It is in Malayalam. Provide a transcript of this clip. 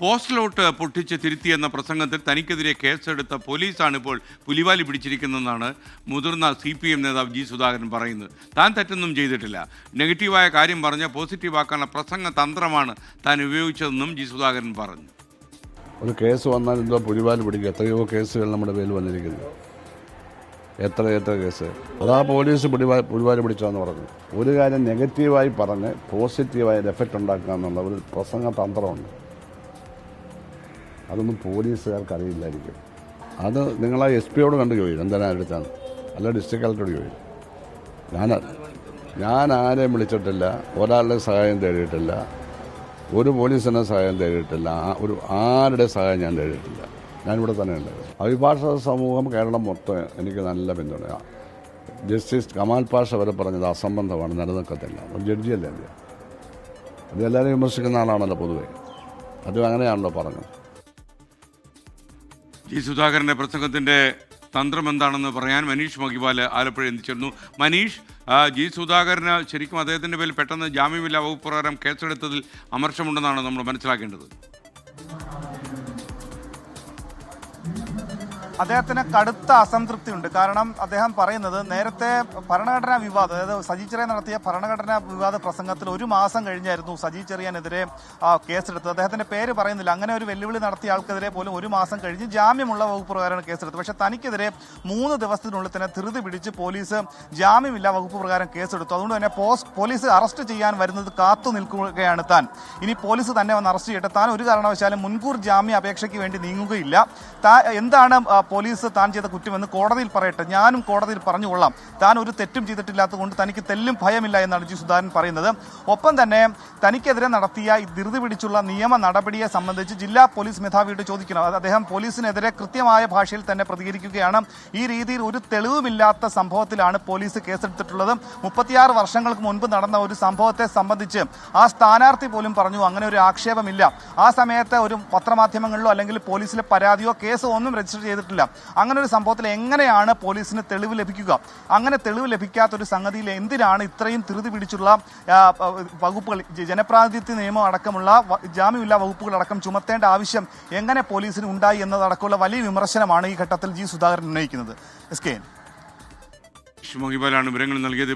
പോസ്റ്റലോട്ട് പൊട്ടിച്ച് തിരുത്തിയെന്ന പ്രസംഗത്തിൽ തനിക്കെതിരെ കേസെടുത്ത പോലീസാണ് ഇപ്പോൾ പുലിവാലി പിടിച്ചിരിക്കുന്നതെന്നാണ് മുതിർന്ന സി പി എം നേതാവ് ജി സുധാകരൻ പറയുന്നത്. താൻ തെറ്റൊന്നും ചെയ്തിട്ടില്ല. നെഗറ്റീവായ കാര്യം പറഞ്ഞ് പോസിറ്റീവാക്കാനുള്ള പ്രസംഗ തന്ത്രമാണ് താൻ ഉപയോഗിച്ചതെന്നും ജി സുധാകരൻ പറഞ്ഞു. ഒരു കേസ് വന്നാൽ എന്തോ പുലിവാലി പിടിക്കുക. എത്രയോ കേസുകൾ നമ്മുടെ പേരിൽ വന്നിരിക്കുന്നു. എത്ര എത്ര കേസ്. അതാ പോലീസ് പുലിവാ പുലിവാലി പിടിച്ചതെന്ന് പറഞ്ഞു. ഒരു കാര്യം നെഗറ്റീവായി പറഞ്ഞ് പോസിറ്റീവായ എഫക്റ്റ് ഉണ്ടാക്കുക എന്നുള്ള ഒരു പ്രസംഗ തന്ത്രമുണ്ട്. അതൊന്നും പോലീസുകാർക്ക് അറിയില്ലായിരിക്കും അത് നിങ്ങൾ ആ എസ് പിയോട് കണ്ട് ചോദിക്കും എന്താണ് അടുത്താണ്? അല്ല ഡിസ്ട്രിക്ട് കളക്ടറോട് ചോദിക്കും. ഞാൻ ഞാൻ ആരെയും വിളിച്ചിട്ടില്ല ഒരാളുടെ സഹായം തേടിയിട്ടില്ല ഒരു പോലീസിന്റെ സഹായം തേടിയിട്ടില്ല ഒരു ആരുടെ സഹായം ഞാൻ തേടിയിട്ടില്ല. ഞാനിവിടെ തന്നെ ഉണ്ടായിരുന്നു അഭിഭാഷക സമൂഹം കേരളം മൊത്തം എനിക്ക് നല്ല പിന്തുണയാണ് ജസ്റ്റിസ് കമാൽ പാഷ വരെ പറഞ്ഞത് അസംബന്ധമാണ് നിലനിൽക്കത്തില്ല. ഒരു ജഡ്ജിയല്ലേ അദ്ദേഹം അത്? എല്ലാവരും വിമർശിക്കുന്ന ആളാണല്ലോ പൊതുവേ. അത് അങ്ങനെയാണല്ലോ പറഞ്ഞത്. ജി സുധാകരന്റെ പ്രസംഗത്തിന്റെ തന്ത്രം എന്താണെന്ന് പറയാൻ മനീഷ് മഹിവാൽ ആലപ്പുഴ എത്തിച്ചേർന്നു. മനീഷ് ജി സുധാകരന് ശരിക്കും അദ്ദേഹത്തിന്റെ പേരിൽ പെട്ടെന്ന് ജാമ്യമില്ലാ വകുപ്പ് പ്രകാരം കേസെടുത്തതിൽ അമർഷമുണ്ടെന്നാണ് നമ്മൾ മനസ്സിലാക്കേണ്ടത്. അദ്ദേഹത്തിന് കടുത്ത അസംതൃപ്തിയുണ്ട്. കാരണം അദ്ദേഹം പറയുന്നത് നേരത്തെ ഭരണഘടനാ വിവാദം അതായത് സജി ചെറിയാൻ നടത്തിയ ഭരണഘടനാ വിവാദ പ്രസംഗത്തിൽ ഒരു മാസം കഴിഞ്ഞായിരുന്നു സജി ചെറിയാനെതിരെ കേസെടുത്തത്. അദ്ദേഹത്തിന്റെ പേര് പറയുന്നില്ല. അങ്ങനെ ഒരു വെല്ലുവിളി നടത്തിയ ആൾക്കെതിരെ പോലും ഒരു മാസം കഴിഞ്ഞ് ജാമ്യമുള്ള വകുപ്പ് പ്രകാരമാണ് കേസെടുത്തത്. പക്ഷേ തനിക്കെതിരെ മൂന്ന് ദിവസത്തിനുള്ളിൽ തന്നെ ധൃതി പിടിച്ച് പോലീസ് ജാമ്യമില്ല വകുപ്പ് പ്രകാരം കേസെടുത്തു. അതുകൊണ്ട് തന്നെ പോലീസ് അറസ്റ്റ് ചെയ്യാൻ വരുന്നത് കാത്തു നിൽക്കുകയാണ് താൻ. ഇനി പോലീസ് തന്നെ വന്ന് അറസ്റ്റ് ചെയ്യട്ടെ. താൻ ഒരു കാരണവശാലും മുൻകൂർ ജാമ്യ അപേക്ഷയ്ക്ക് വേണ്ടി നീങ്ങുകയില്ല. എന്താണ് പോലീസ് താൻ ചെയ്ത കുറ്റമെന്ന് കോടതിയിൽ പറയട്ടെ. ഞാനും കോടതിയിൽ പറഞ്ഞുകൊള്ളാം താൻ ഒരു തെറ്റും ചെയ്തിട്ടില്ലാത്തതുകൊണ്ട് തനിക്ക് തെല്ലും ഭയമില്ല എന്നാണ് ജി സുധാകരൻ പറയുന്നത്. ഒപ്പം തന്നെ തനിക്കെതിരെ നടത്തിയ ധൃതി പിടിച്ചുള്ള നിയമ നടപടിയെ സംബന്ധിച്ച് ജില്ലാ പോലീസ് മേധാവിയോട് ചോദിക്കണം അദ്ദേഹം പോലീസിനെതിരെ കൃത്യമായ ഭാഷയിൽ തന്നെ പ്രതികരിക്കുകയാണ്. ഈ രീതിയിൽ ഒരു തെളിവുമില്ലാത്ത സംഭവത്തിലാണ് പോലീസ് കേസെടുത്തിട്ടുള്ളത്. മുപ്പത്തിയാറ് വർഷങ്ങൾക്ക് മുൻപ് നടന്ന ഒരു സംഭവത്തെ സംബന്ധിച്ച് ആ സ്ഥാനാർത്ഥി പോലും പറഞ്ഞു അങ്ങനെ ഒരു ആക്ഷേപമില്ല. ആ സമയത്ത് ഒരു പത്രമാധ്യമങ്ങളിലോ അല്ലെങ്കിൽ പോലീസിലെ പരാതിയോ കേസോ ഒന്നും രജിസ്റ്റർ ചെയ്തിട്ടില്ല. അങ്ങനെ ഒരു സംഭവത്തിൽ എങ്ങനെയാണ് പോലീസിന് തെളിവ് ലഭിക്കുക? അങ്ങനെ തെളിവ് ലഭിക്കാത്ത ഒരു സംഗതിയിൽ എന്തിനാണ് ഇത്രയും ധൃതി പിടിച്ചുള്ള വകുപ്പുകൾ ജനപ്രാതിനിധ്യ നിയമം അടക്കമുള്ള ജാമ്യമില്ല വകുപ്പുകൾ അടക്കം ചുമത്തേണ്ട ആവശ്യം എങ്ങനെ പോലീസിന് ഉണ്ടായി എന്നതടക്കമുള്ള വലിയ വിമർശനമാണ് ഈ ഘട്ടത്തിൽ ജി സുധാകരൻ ഉന്നയിക്കുന്നത്. എസ് കെ വിവരങ്ങൾ നൽകിയത്.